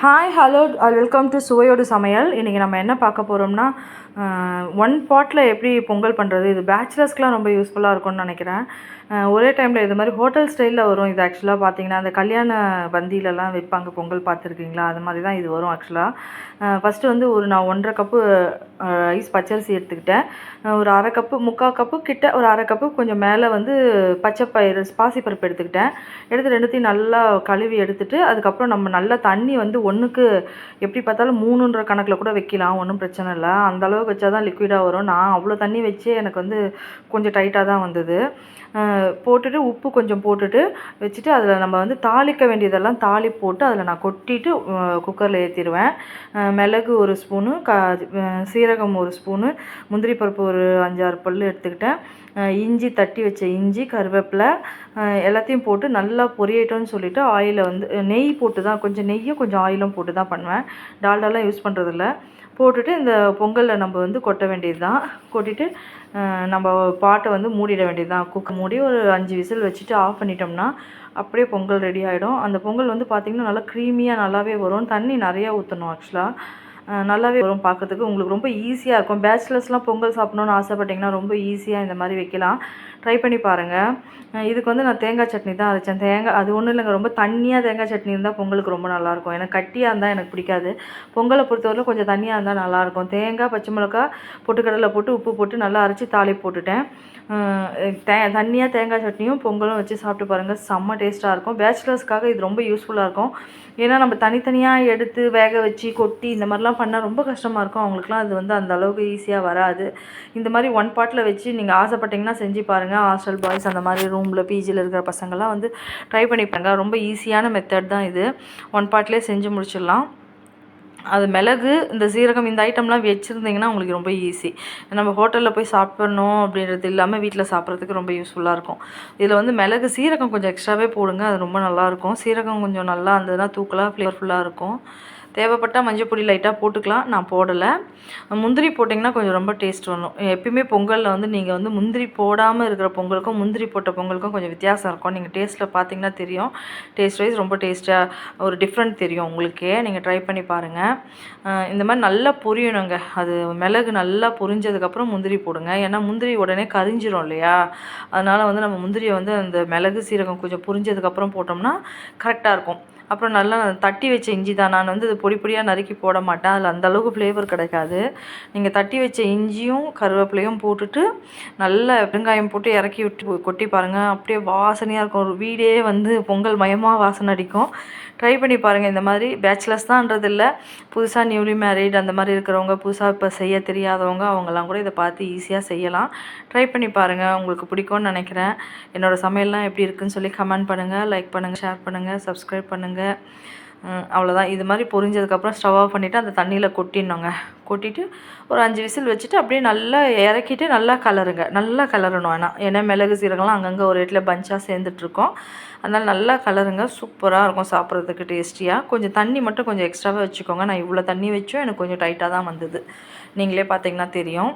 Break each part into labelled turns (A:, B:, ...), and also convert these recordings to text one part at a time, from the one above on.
A: Hi hello welcome to சுவையோடு சமையல். இன்றைக்கி நம்ம என்ன பார்க்க போகிறோம்னா ஒன் uh, பாட்டில் எப்படி பொங்கல் பண்ணுறது இது பேச்சுலர்ஸ்க்குலாம் ரொம்ப யூஸ்ஃபுல்லாக இருக்கும்னு நினைக்கிறேன். ஒரே டைமில் இது மாதிரி ஹோட்டல் ஸ்டைலில் வரும். இது ஆக்சுவலாக பார்த்தீங்கன்னா அந்த கல்யாண பந்தியிலலாம் வைப்பாங்க. பொங்கல் பார்த்துருக்கீங்களா? அது மாதிரி தான் இது வரும் ஆக்சுவலாக ஃபஸ்ட்டு வந்து ஒரு நான் ஒன்றரை கப்பு ரைஸ் பச்சரிசி எடுத்துக்கிட்டேன். ஒரு அரை கப்பு முக்கால் கப்பு கிட்ட ஒரு அரை கப்பு கொஞ்சம் மேலே வந்து பச்சை பயிறு பாசிப்பருப்பு எடுத்துக்கிட்டேன். எடுத்து ரெண்டுத்தையும் நல்லா கழுவி எடுத்துட்டு அதுக்கப்புறம் நம்ம நல்லா தண்ணி வந்து ஒன்றுக்கு எப்படி பார்த்தாலும் மூணுன்ற கணக்கில் கூட வைக்கலாம். ஒன்றும் பிரச்சனை இல்லை. அந்த அளவுக்கு வச்சா தான் லிக்விடாக வரும். நான் அவ்வளோ தண்ணி வச்சே எனக்கு வந்து கொஞ்சம் டைட்டாக தான் வந்தது. போட்டுட்டு உப்பு கொஞ்சம் போட்டுட்டு வச்சுட்டு அதில் நம்ம வந்து தாளிக்க வேண்டியதெல்லாம் தாளி போட்டு அதில் நான் கொட்டிட்டு குக்கரில் ஏற்றிடுவேன் மிளகு ஒரு ஸ்பூனு க சீரகம் ஒரு ஸ்பூனு முந்திரி பருப்பு ஒரு அஞ்சாறு பல் எடுத்துக்கிட்டேன். இஞ்சி தட்டி வச்ச இஞ்சி கருவேப்பிலை எல்லாத்தையும் போட்டு நல்லா பொரியட்டோன்னு சொல்லிட்டு ஆயிலை வந்து நெய் போட்டு தான் கொஞ்சம் நெய்யும் கொஞ்சம் ஆயிலும் போட்டு தான் பண்ணுவேன். டால்டாலாம் யூஸ் பண்ணுறதில்ல போட்டுட்டு இந்த பொங்கலில் நம்ம வந்து கொட்ட வேண்டியது தான் கொட்டிட்டு நம்ம பாட்டை வந்து மூடிட வேண்டியது தான் குக்கர் மூடி ஒரு அஞ்சு விசில் வச்சுட்டு ஆஃப் பண்ணிட்டோம்னா அப்படியே பொங்கல் ரெடி ஆகிடும் அந்த பொங்கல் வந்து பார்த்திங்கன்னா நல்லா க்ரீமியாக நல்லாவே வரும். தண்ணி நிறையா ஊற்றணும் ஆக்சுவலாக நல்லாவே வரும் பார்க்கறதுக்கு. உங்களுக்கு ரொம்ப ஈஸியாக இருக்கும். பேச்சுலர்ஸ்லாம் பொங்கல் சாப்பிடணுன்னு ஆசைப்பட்டிங்கன்னா ரொம்ப ஈஸியாக இந்த மாதிரி வைக்கலாம். ட்ரை பண்ணி பாருங்கள் இதுக்கு வந்து நான் தேங்காய் சட்னி தான் அரைச்சேன். தேங்காய் அது ஒன்றும் இல்லைங்க. ரொம்ப தண்ணியாக தேங்காய் சட்னி இருந்தால் பொங்கலுக்கு ரொம்ப நல்லாயிருக்கும். எனக்கு கட்டியாக இருந்தால் எனக்கு பிடிக்காது. பொங்கலை பொறுத்தவரை கொஞ்சம் தண்ணியாக இருந்தால் நல்லாயிருக்கும். தேங்காய் பச்சை மிளகா பொட்டுக்கடலை போட்டு உப்பு போட்டு நல்லா அரைச்சி தாளி போட்டுட்டேன். தே தண்ணியாக தேங்காய் சட்னியும் பொங்கலும் வச்சு சாப்பிட்டு பாருங்கள் செம்ம டேஸ்ட்டாக இருக்கும். பேச்சுலர்ஸ்க்காக இது ரொம்ப யூஸ்ஃபுல்லாக இருக்கும். ஏன்னா நம்ம தனித்தனியாக எடுத்து வேக வச்சு கொட்டி இந்த மாதிரிலாம் பண்ணால் ரொம்ப கஷ்டமாக இருக்கும். அவங்களுக்குலாம் அது வந்து அந்த அளவுக்கு ஈஸியாக வராது. இந்த மாதிரி ஒன் பாட்டில் வச்சு நீங்கள் ஆசைப்பட்டீங்கன்னா செஞ்சு பாருங்கள் ஹாஸ்டல் பாய்ஸ் அந்த மாதிரி ரூமில் பிஜியில் இருக்கிற பசங்கள்லாம் வந்து ட்ரை பண்ணி பாருங்க. ரொம்ப ஈஸியான மெத்தட் தான் இது. ஒன் பாட்டிலே செஞ்சு முடிச்சிடலாம். அது மிளகு இந்த சீரகம் இந்த ஐட்டம்லாம் வச்சுருந்தீங்கன்னா உங்களுக்கு ரொம்ப ஈஸி நம்ம ஹோட்டலில் போய் சாப்பிடணும் அப்படின்றது இல்லாமல் வீட்டில் சாப்பிட்றதுக்கு ரொம்ப யூஸ்ஃபுல்லாக இருக்கும். இதில் வந்து மிளகு சீரகம் கொஞ்சம் எக்ஸ்ட்ராவே போடுங்க. அது ரொம்ப நல்லாயிருக்கும் சீரகம் கொஞ்சம் நல்லா இருந்ததுன்னா தூக்கலாக ஃப்ளேவர்ஃபுல்லாக இருக்கும். தேவைப்பட்டால் மஞ்சள் பொடி லைட்டாக போட்டுக்கலாம். நான் போடலை. முந்திரி போட்டிங்கன்னா கொஞ்சம் ரொம்ப டேஸ்ட் வரும் எப்பயுமே பொங்கலில் வந்து நீங்கள் வந்து முந்திரி போடாமல் இருக்கிற பொங்கலுக்கும் முந்திரி போட்ட பொங்கலுக்கும் கொஞ்சம் வித்தியாசம் இருக்கும். நீங்கள் டேஸ்ட்டில் பார்த்தீங்கன்னா தெரியும். டேஸ்ட் வைஸ் ரொம்ப டேஸ்ட்டாக ஒரு டிஃப்ரெண்ட் தெரியும் உங்களுக்கே. நீங்கள் ட்ரை பண்ணி பாருங்கள் இந்த மாதிரி நல்லா பொரியணுங்க. அது மிளகு நல்லா பொரிஞ்சதுக்கப்புறம் முந்திரி போடுங்க. ஏன்னா முந்திரி உடனே கரிஞ்சிரும் இல்லையா? அதனால் வந்து நம்ம முந்திரியை வந்து அந்த மிளகு சீரகம் கொஞ்சம் பொரிஞ்சதுக்கப்புறம் போட்டோம்னா கரெக்டாக இருக்கும். அப்புறம் நல்லா தட்டி வச்ச இஞ்சி தான். நான் வந்து பொடி பொடியாக நறுக்கி போட மாட்டேன். அதில் அந்த அளவுக்கு ஃப்ளேவர் கிடைக்காது. நீங்கள் தட்டி வச்ச இஞ்சியும் கருவேப்பிலையும் போட்டுட்டு நல்ல வெங்காயம் போட்டு இறக்கி விட்டு கொட்டி பாருங்கள் அப்படியே வாசனையாக இருக்கும். ஒரு வீடே வந்து பொங்கல் மயமாக வாசனை அடிக்கும். ட்ரை பண்ணி பாருங்கள் இந்த மாதிரி பேச்சுலர்ஸ் தான்ன்றது இல்லை புதுசாக நியூலி மேரிட் அந்த மாதிரி இருக்கிறவங்க புதுசாக இப்போ செய்ய தெரியாதவங்க அவங்கெல்லாம் கூட இதை பார்த்து ஈஸியாக செய்யலாம். ட்ரை பண்ணி பாருங்கள் உங்களுக்கு பிடிக்கும்னு நினைக்கிறேன். என்னோடய சமையல்லாம் எப்படி இருக்குன்னு சொல்லி கமெண்ட் பண்ணுங்கள் லைக் பண்ணுங்கள் ஷேர் பண்ணுங்கள் சப்ஸ்கிரைப் பண்ணுங்கள் அவ்வளோதான் இது மாதிரி பொரிஞ்சதுக்கப்புறம் ஸ்டவ் ஆஃப் பண்ணிவிட்டு அந்த தண்ணியில் கொட்டிடணுங்க. கொட்டிட்டு ஒரு அஞ்சு விசில் வச்சுட்டு அப்படியே நல்லா இறக்கிட்டு நல்லா கலருங்க. நல்லா கலரணும் ஆனால் ஏன்னா மிளகு சீரகம்லாம் அங்கங்கே ஒரு இடத்துல பஞ்சாக சேர்ந்துட்ருக்கோம் அதனால் நல்லா கலருங்க. சூப்பராக இருக்கும் சாப்பிட்றதுக்கு டேஸ்டியாக கொஞ்சம் தண்ணி மட்டும் கொஞ்சம் எக்ஸ்ட்ராவாக வச்சுக்கோங்க. நான் இவ்வளோ தண்ணி வச்சும். எனக்கு கொஞ்சம் டைட்டாக தான் வந்தது. நீங்களே பார்த்தீங்கன்னா தெரியும்.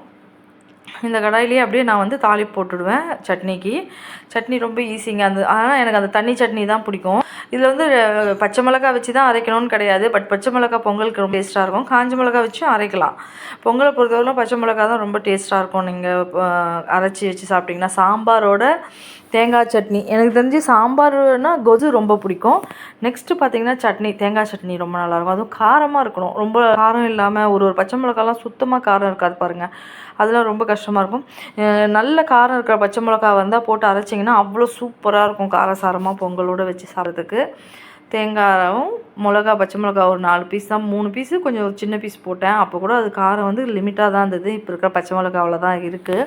A: இந்த கடாயிலேயே அப்படியே நான் வந்து தாளி போட்டுடுவேன் சட்னிக்கு. சட்னி ரொம்ப ஈஸிங்க அந்த ஆனால் எனக்கு அந்த தண்ணி சட்னி தான் பிடிக்கும். இதில் வந்து பச்சை மிளகா வச்சு தான் அரைக்கணும்னு கிடையாது. பட் பச்சை மிளகா பொங்கலுக்கு ரொம்ப டேஸ்ட்டாக இருக்கும். காஞ்ச மிளகா வச்சும் அரைக்கலாம். பொங்கலை பொறுத்தவரைக்கும் பச்சை மிளகா தான் ரொம்ப டேஸ்ட்டாக இருக்கும். நீங்கள் அரைச்சி வச்சு சாப்பிட்டிங்கன்னா. சாம்பாரோட தேங்காய் சட்னி. எனக்கு தெரிஞ்சு சாம்பார்னா கொசு ரொம்ப பிடிக்கும். நெக்ஸ்ட்டு பார்த்தீங்கன்னா சட்னி. தேங்காய் சட்னி ரொம்ப நல்லாயிருக்கும் அதுவும் காரமாக இருக்கணும். ரொம்ப காரம் இல்லாமல் ஒரு ஒரு பச்சை மிளகாலாம் சுத்தமாக காரம் இருக்காது பாருங்கள் அதெல்லாம் ரொம்ப கஷ்டம். கஷ்டமாக இருக்கும். நல்ல காரம் இருக்கிற பச்சை மிளகா வந்தால் போட்டு அரைச்சிங்கன்னா அவ்வளோ சூப்பராக இருக்கும். காரசாரமாக பொங்கலோடு வச்சு சாப்பிட்றதுக்கு. தேங்காயும் மிளகா பச்சை மிளகா ஒரு நாலு பீஸ் தான். மூணு பீஸு கொஞ்சம் ஒரு சின்ன பீஸ் போட்டேன். அப்போ கூட அது காரம் வந்து லிமிட்டாக தான் இருந்தது. இப்போ இருக்கிற பச்சை மிளகாவில் தான் இருக்குது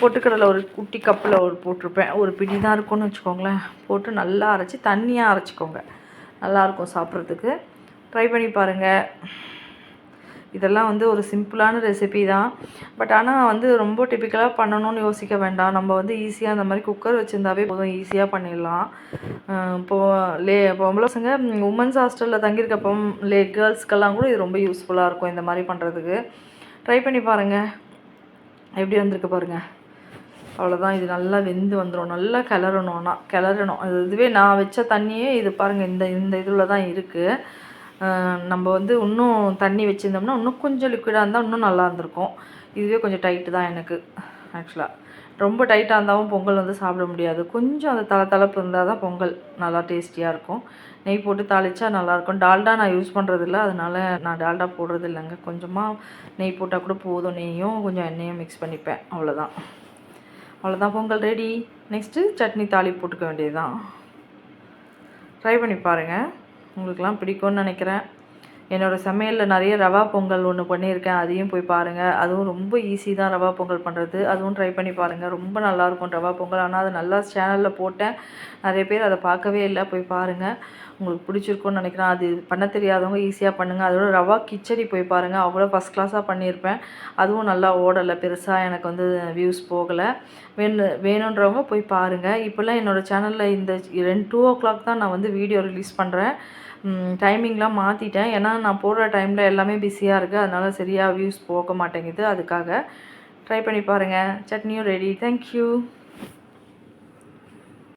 A: பொட்டுக்கடலை ஒரு குட்டி கப்பில் ஒரு போட்டிருப்பேன். ஒரு பிடி தான் இருக்கும்னு வச்சுக்கோங்களேன். போட்டு நல்லா அரைச்சி தண்ணியாக அரைச்சிக்கோங்க. நல்லாயிருக்கும் சாப்பிட்றதுக்கு. ட்ரை பண்ணி பாருங்கள் இதெல்லாம் வந்து ஒரு சிம்பிளான ரெசிபி தான். பட் ஆனால் வந்து ரொம்ப டிப்பிக்கலாக பண்ணணும்னு யோசிக்க வேண்டாம். நம்ம வந்து ஈஸியாக அந்த மாதிரி குக்கர் வச்சுருந்தாவே போதும். ஈஸியாக பண்ணிடலாம். இப்போது லே பொம்பளை பசங்க உமன்ஸ் ஹாஸ்டலில் தங்கியிருக்கப்போ லே கேர்ள்ஸ்க்கெல்லாம் கூட இது ரொம்ப யூஸ்ஃபுல்லாக இருக்கும் இந்த மாதிரி பண்ணுறதுக்கு ட்ரை பண்ணி பாருங்கள் எப்படி வந்திருக்கு பாருங்கள் அவ்வளோதான் இது நல்லா வெந்து வந்துடும் நல்லா கிளறணும். ஆனால் கிளறணும். அது இதுவே நான் வச்ச தண்ணியே இது பாருங்கள் இந்த இந்த இதில் தான் இருக்குது நம்ம வந்து இன்னும் தண்ணி வச்சுருந்தோம்னா இன்னும் கொஞ்சம் லிக்விடாக இருந்தால் இன்னும் நல்லா இருந்திருக்கும். இதுவே கொஞ்சம் டைட்டு தான் எனக்கு ஆக்சுவலாக ரொம்ப டைட்டாக இருந்தாலும் பொங்கல் வந்து சாப்பிட முடியாது. கொஞ்சம் அந்த தலை தலைப்பு இருந்தால் தான் பொங்கல் நல்லா டேஸ்டியாக இருக்கும். நெய் போட்டு தாளிச்சா நல்லாயிருக்கும் டால்டா நான் யூஸ் பண்ணுறதில்ல அதனால நான் டால்டா போடுறது இல்லைங்க கொஞ்சமாக நெய் போட்டால் கூட போதும் நெய்யும் கொஞ்சம் எண்ணெயும் மிக்ஸ் பண்ணிப்பேன். அவ்வளோதான் அவ்வளோதான் பொங்கல் ரெடி நெக்ஸ்ட்டு சட்னி தாளி போட்டுக்க வேண்டியதுதான். ட்ரை பண்ணி பாருங்கள் உங்களுக்கெல்லாம் பிடிக்கும்னு நினைக்கிறேன். என்னோடய சமையலில் நிறைய ரவா பொங்கல் ஒன்று பண்ணியிருக்கேன். அதையும் போய் பாருங்கள் அதுவும் ரொம்ப ஈஸி தான் ரவா பொங்கல் பண்ணுறது அதுவும் ட்ரை பண்ணி பாருங்கள் ரொம்ப நல்லாயிருக்கும் ரவா பொங்கல். ஆனால் அது நல்லா சேனலில் போட்டேன். நிறைய பேர் அதை பார்க்கவே இல்லை. போய் பாருங்கள் உங்களுக்கு பிடிச்சிருக்கும்னு நினைக்கிறேன். அது பண்ண தெரியாதவங்க ஈஸியாக பண்ணுங்கள் அதோட ரவா கிச்சடி போய் பாருங்கள் அவ்வளோ ஃபஸ்ட் கிளாஸாக பண்ணியிருப்பேன். அதுவும் நல்லா ஓடலை. பெருசாக எனக்கு வந்து வியூஸ் போகலை. வேணு வேணுன்றவங்க போய் பாருங்கள் இப்போல்லாம் என்னோடய சேனலில் இந்த ரெண்டு டூ ஓ கிளாக் தான் நான் வந்து வீடியோ ரிலீஸ் பண்ணுறேன் டைமிங்லாம் மாற்றிட்டேன் ஏன்னா நான் போடுற டைமில் எல்லாமே பிஸியாக இருக்குது அதனால் சரியாக வியூஸ் போக மாட்டேங்குது. அதுக்காக ட்ரை பண்ணி பாருங்கள் சட்னியும் ரெடி தேங்க்யூ